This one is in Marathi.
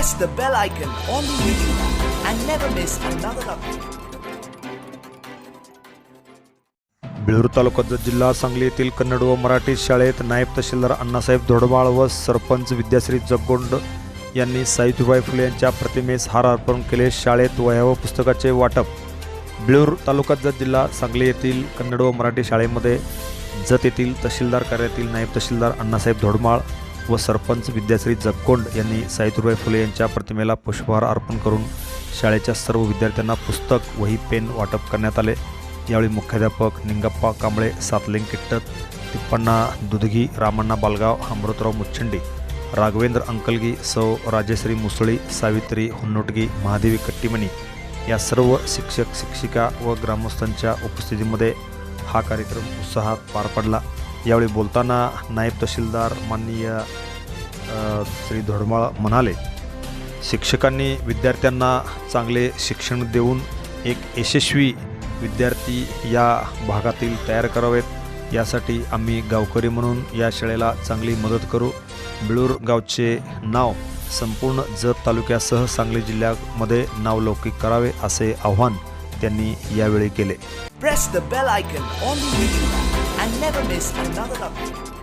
Press the bell icon on the YouTube and never miss another update. बेळूर तालुक्यात जिल्हा सांगली येथील कन्नड व मराठी शाळेत नायब तहसीलदार अण्णासाहेब धोडबाळ व सरपंच विद्याश्री जगगोंड यांनी सावित्रीबाई फुले यांच्या प्रतिमेस हार अर्पण केले शाळेत वह्या व पुस्तकाचे वाटप बेळूर तालुक्यात जिल्हा सांगली येथील कन्नड व मराठी शाळेमध्ये जत येथील तहसीलदार कार्यातील नायब तहसीलदार अण्णासाहेब धोडमाळ व सरपंच विद्याश्री जगकोंड यांनी सावित्रीबाई फुले यांच्या प्रतिमेला पुष्पहार अर्पण करून शाळेच्या सर्व विद्यार्थ्यांना पुस्तक वही पेन वाटप करण्यात आले. यावेळी मुख्याध्यापक निंगप्पा कांबळे सातलिंग किट्टत तिप्पण्णा दुधगी रामण्णा बालगाव अमृतराव मुच्छंडी राघवेंद्र अंकलगी सौ राजेश्री मुसळी सावित्री हुन्नोटगी महादेवी कट्टीमणी या सर्व शिक्षक शिक्षिका व ग्रामस्थांच्या उपस्थितीमध्ये हा कार्यक्रम उत्साहात पार पडला. यावेळी बोलताना नायब तहसीलदार माननीय श्री धोडमाळ म्हणाले शिक्षकांनी विद्यार्थ्यांना चांगले शिक्षण देऊन एक यशस्वी विद्यार्थी या भागातील तयार करावेत. यासाठी आम्ही गावकरी म्हणून या शाळेला चांगली मदत करू. बिळूर गावचे नाव संपूर्ण जत तालुक्यासह सांगली जिल्ह्यामध्ये नावलौकिक करावे असे आव्हान त्यांनी यावेळी केले. never miss another update.